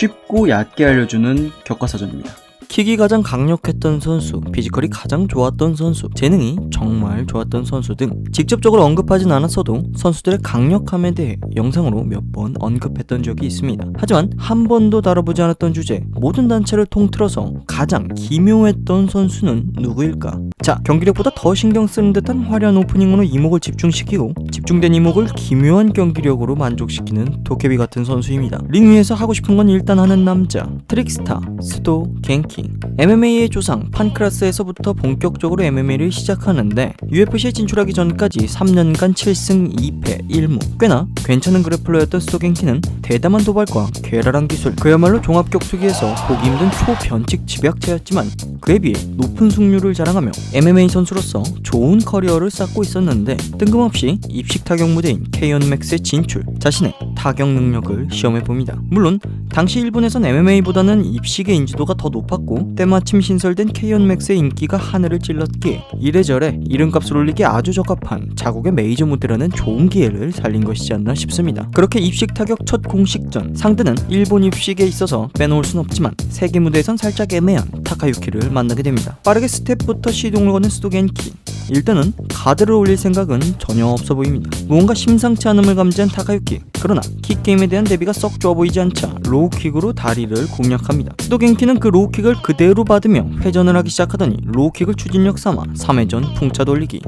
쉽고 얕게 알려주는 교과서전입니다. 킥이 가장 강력했던 선수, 피지컬이 가장 좋았던 선수, 재능이 정말 좋았던 선수 등 직접적으로 언급하진 않았어도 선수들의 강력함에 대해 영상으로 몇 번 언급했던 적이 있습니다. 하지만 한 번도 다뤄보지 않았던 주제, 모든 단체를 통틀어서 가장 기묘했던 선수는 누구일까? 자, 경기력보다 더 신경 쓰는 듯한 화려한 오프닝으로 이목을 집중시키고 집중된 이목을 기묘한 경기력으로 만족시키는 도깨비 같은 선수입니다. 링 위에서 하고 싶은 건 일단 하는 남자, 트릭스타, 수도, 갱킹. MMA의 조상 판크라스에서부터 본격적으로 MMA를 시작하는데 UFC에 진출하기 전까지 3년간 7승 2패 1무 꽤나 괜찮은 그래플러였던 스토갱키는 대담한 도발과 괴랄한 기술 그야말로 종합격투기에서 보기 힘든 초변칙 집약체였지만 그에 비해 높은 승률을 자랑하며 MMA 선수로서 좋은 커리어를 쌓고 있었는데 뜬금없이 입식 타격 무대인 K1 맥스의 진출 자신의 타격 능력을 시험해 봅니다. 물론 당시 일본에선 MMA보다는 입식의 인지도가 더 높았고 때마침 신설된 K1 맥스의 인기가 하늘을 찔렀기에 이래저래 이름값을 올리기 아주 적합한 자국의 메이저 무대라는 좋은 기회를 살린 것이지 않나 싶습니다. 그렇게 입식 타격 첫 공식전 상대는 일본 입식에 있어서 빼놓을 순 없지만 세계 무대에선 살짝 애매한 타카유키를 만나게 됩니다. 빠르게 스텝부터 시동을 거는 스도겐키 일단은 가드를 올릴 생각은 전혀 없어 보입니다. 무언가 심상치 않음을 감지한 타카유키. 그러나 킥게임에 대한 대비가 썩 좋아 보이지 않자 로우킥으로 다리를 공략합니다. 스도겐키는 그 로우킥을 그대로 받으며 회전을 하기 시작하더니 로우킥을 추진력 삼아 3회전 풍차 돌리기.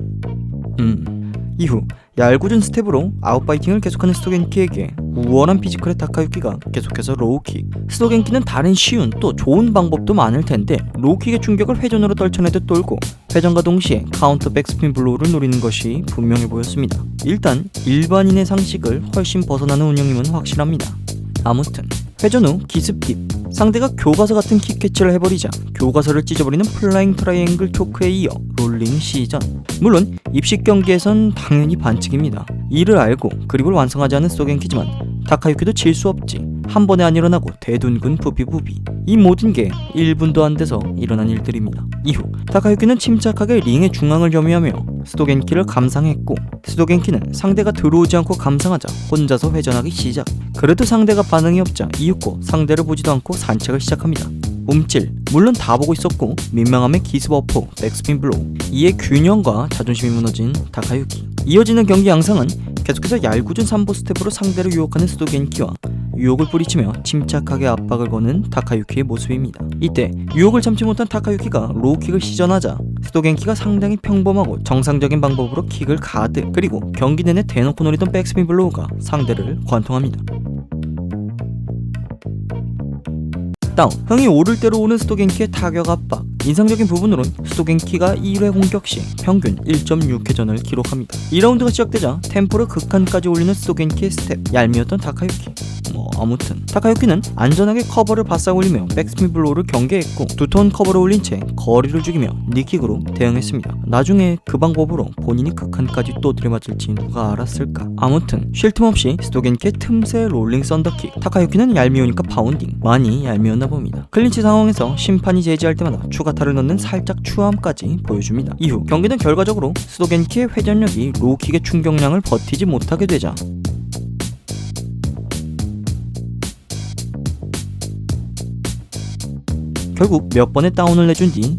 음. 이후 얄궂은 스텝으로 아웃바이팅을 계속하는 스토겐키에게 우월한 피지컬의 타카유키가 계속해서 로우킥 스토겐키는 다른 쉬운 또 좋은 방법도 많을 텐데 로우킥의 충격을 회전으로 떨쳐내듯 돌고 회전과 동시에 카운터 백스핀 블로우를 노리는 것이 분명해 보였습니다. 일단 일반인의 상식을 훨씬 벗어나는 운영임은 확실합니다. 아무튼 회전 후 기습 딥 상대가 교과서 같은 킥 캐치를 해버리자 교과서를 찢어버리는 플라잉 트라이앵글 초크에 이어 롤링 시전. 물론 입식 경기에선 당연히 반칙입니다 이를 알고 그립을 완성하지 않은 소겐키지만 타카유키도 질 수 없지. 한 번에 안 일어나고 대둔근 부비부비. 이 모든 게 1분도 안 돼서 일어난 일들입니다. 이후 타카유키는 침착하게 링의 중앙을 점유하며 스도겐키를 감상했고 스도겐키는 상대가 들어오지 않고 감상하자 혼자서 회전하기 시작. 그래도 상대가 반응이 없자 이윽고 상대를 보지도 않고 산책을 시작합니다 움찔 물론 다 보고 있었고 민망함의 기습 어포 백스핀 블로우 이에 균형과 자존심이 무너진 다카유키 이어지는 경기 양상은 계속해서 얄궂은 삼보 스텝으로 상대를 유혹하는 스도겐키와 유혹을 뿌리치며 침착하게 압박을 거는 타카유키의 모습입니다. 이때 유혹을 참지 못한 타카유키가 로우킥을 시전하자 스도겐키가 상당히 평범하고 정상적인 방법으로 킥을 가드 그리고 경기 내내 대놓고 노리던 백스핀 블로우가 상대를 관통합니다. 다운. 흥이 오를 대로 오는 스토겐키의 타격 압박. 인상적인 부분으론 스토겐키가 1회 공격 시 평균 1.6회전을 기록합니다. 2라운드가 시작되자 템포를 극한까지 올리는 스토겐키의 스텝 얄미웠던 타카유키. 뭐 아무튼. 타카유키는 안전하게 커버를 바싹 올리며 백스핀 블로우를 경계했고 두톤 커버를 올린 채 거리를 죽이며 니킥으로 대응했습니다. 나중에 그 방법으로 본인이 극한까지 또 들이맞을지 누가 알았을까? 아무튼 쉴 틈 없이 스토겐키의 틈새 롤링 썬더킥. 타카유키는 얄미우니까 파운딩. 많이 얄미웠나 봅니다. 클린치 상황에서 심판이 제지할 때마다 추가 타를 넣는 살짝 추함까지 보여줍니다. 이후 경기는 결과적으로 스토겐키의 회전력이 로우킥의 충격량을 버티지 못하게 되자 결국 몇 번의 다운을 내준 뒤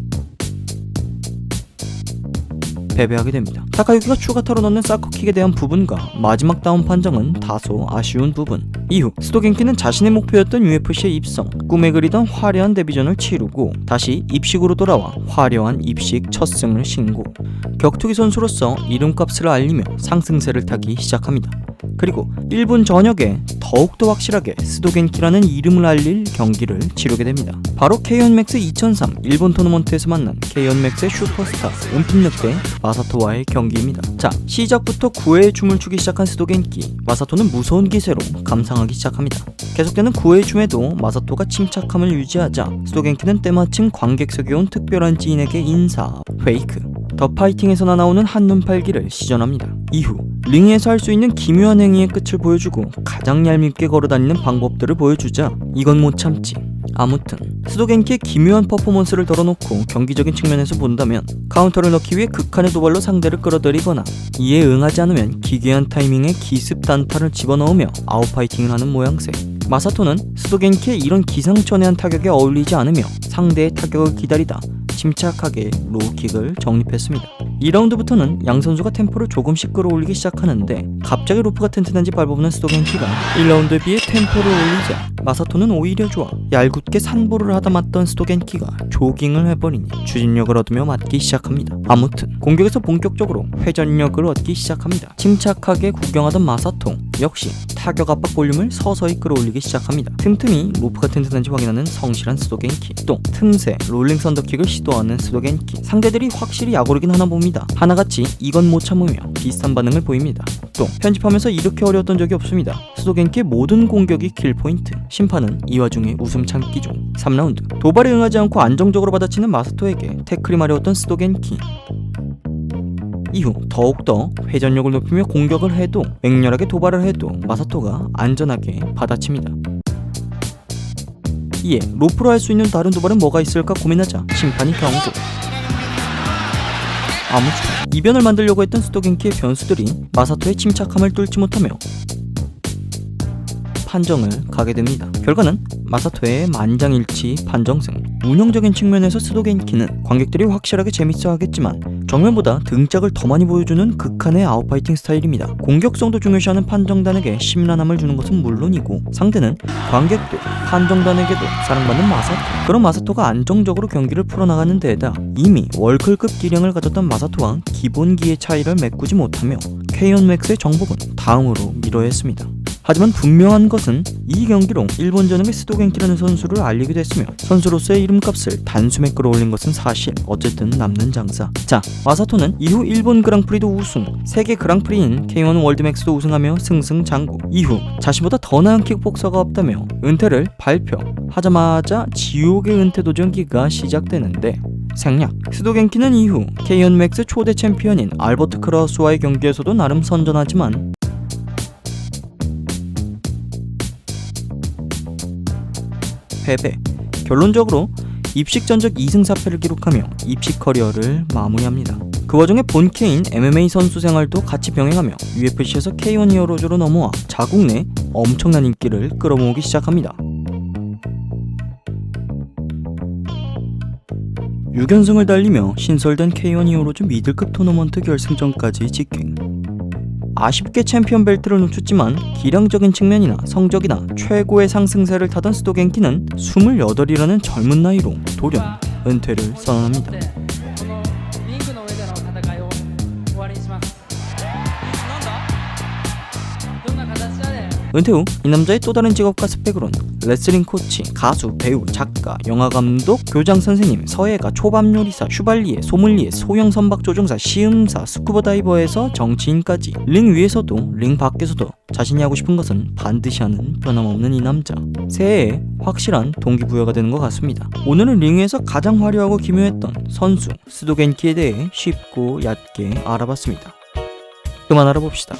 패배하게 됩니다. 타카유키가 추가타로 넣는 사커킥에 대한 부분과 마지막 다운 판정은 다소 아쉬운 부분. 이후 스토겐키는 자신의 목표였던 UFC에 입성, 꿈에 그리던 화려한 데뷔전을 치르고 다시 입식으로 돌아와 화려한 입식 첫 승을 신고 격투기 선수로서 이름값을 알리며 상승세를 타기 시작합니다. 그리고 일본 전역에 더욱더 확실하게 스도겐키라는 이름을 알릴 경기를 치르게 됩니다. 바로 K1맥스 2003 일본 토너먼트에서 만난 K1맥스의 슈퍼스타 은핀늑대 마사토와의 경기입니다. 자, 시작부터 9회의 춤을 추기 시작한 스도겐키 마사토는 무서운 기세로 감상하기 시작합니다. 계속되는 9회의 춤에도 마사토가 침착함을 유지하자 스도겐키는 때마침 관객석에 온 특별한 지인에게 인사, 페이크, 더 파이팅에서나 나오는 한눈 팔기를 시전합니다. 이후 링에서 할 수 있는 기묘한 행위의 끝을 보여주고 가장 얄밉게 걸어다니는 방법들을 보여주자 이건 못 참지. 아무튼 스도겐키의 기묘한 퍼포먼스를 덜어놓고 경기적인 측면에서 본다면 카운터를 넣기 위해 극한의 도발로 상대를 끌어들이거나 이에 응하지 않으면 기괴한 타이밍에 기습 단타를 집어넣으며 아웃파이팅을 하는 모양새 마사토는 스도겐키의 이런 기상천외한 타격에 어울리지 않으며 상대의 타격을 기다리다 침착하게 로우킥을 정립했습니다. 2라운드부터는 양 선수가 템포를 조금씩 끌어올리기 시작하는데 갑자기 로프가 튼튼한지 밟아보는 스도겐키가 1라운드에 비해 템포를 올리자 마사토는 오히려 좋아 얄궂게 산보를 하다 맞던 스도겐키가 조깅을 해버리니 추진력을 얻으며 맞기 시작합니다. 아무튼 공격에서 본격적으로 회전력을 얻기 시작합니다. 침착하게 구경하던 마사토 역시 타격 압박 볼륨을 서서히 끌어올리기 시작합니다. 틈틈이 로프가 튼튼한지 확인하는 성실한 스도겐키 또 틈새 롤링 썬더킥을 시도하는 스도겐키 상대들이 확실히 약오르긴 하나 봅니다. 하나같이 이건 못 참으며 비슷한 반응을 보입니다. 또 편집하면서 이렇게 어려웠던 적이 없습니다. 스도겐키의 모든 공격이 킬포인트 심판은 이 와중에 웃음 참기 중 3라운드 도발에 응하지 않고 안정적으로 받아치는 마사토에게 태클이 마려웠던 스도겐키 이후 더욱더 회전력을 높이며 공격을 해도 맹렬하게 도발을 해도 마사토가 안전하게 받아칩니다. 이에 로프로 할 수 있는 다른 도발은 뭐가 있을까 고민하자 심판이 경고. 아무튼 이변을 만들려고 했던 스토겐키의 변수들이 마사토의 침착함을 뚫지 못하며 판정을 가게 됩니다. 결과는 마사토의 만장일치 판정승. 운영적인 측면에서 스도겐키는 관객들이 확실하게 재밌어 하겠지만 정면보다 등짝을 더 많이 보여주는 극한의 아웃파이팅 스타일입니다. 공격성도 중요시하는 판정단에게 심란함을 주는 것은 물론이고 상대는 관객도 판정단에게도 사랑받는 마사토. 그런 마사토가 안정적으로 경기를 풀어나가는 데에다 이미 월클급 기량을 가졌던 마사토와 기본기의 차이를 메꾸지 못하며 케이온 맥스의 정복은 다음으로 미뤄야 했습니다. 하지만 분명한 것은 이 경기로 일본 전역의 스도겐키라는 선수를 알리기도 했으며 선수로서의 이름값을 단숨에 끌어올린 것은 사실 어쨌든 남는 장사. 자 마사토는 이후 일본 그랑프리도 우승 세계 그랑프리인 K1 월드맥스도 우승하며 승승장구. 이후 자신보다 더 나은 킥복서가 없다며 은퇴를 발표 하자마자 지옥의 은퇴 도전기가 시작되는데 생략. 스도겐키는 이후 K1 맥스 초대 챔피언인 알버트 크라우스와의 경기에서도 나름 선전하지만 패배. 결론적으로 입식 전적 2승 4패를 기록하며 입식 커리어를 마무리합니다. 그 와중에 본캐인 MMA 선수 생활도 같이 병행하며 UFC에서 K1 히어로즈로 넘어와 자국 내 엄청난 인기를 끌어모으기 시작합니다. 6연승을 달리며 신설된 K1 히어로즈 미들급 토너먼트 결승전까지 직행. 아쉽게 챔피언 벨트를 놓쳤지만 기량적인 측면이나 성적이나 최고의 상승세를 타던 스도겐키는 28이라는 젊은 나이로 돌연 은퇴를 선언합니다. 은퇴 후 이 남자의 또 다른 직업과 스펙으론 레슬링 코치, 가수, 배우, 작가, 영화 감독, 교장 선생님, 서예가, 초밥 요리사, 슈발리에, 소믈리에, 소형 선박 조종사, 시음사, 스쿠버 다이버에서 정치인까지 링 위에서도 링 밖에서도 자신이 하고 싶은 것은 반드시 하는 변함없는 이 남자 새해에 확실한 동기부여가 되는 것 같습니다. 오늘은 링 위에서 가장 화려하고 기묘했던 선수 스도겐키에 대해 쉽고 얕게 알아봤습니다. 그만 알아봅시다.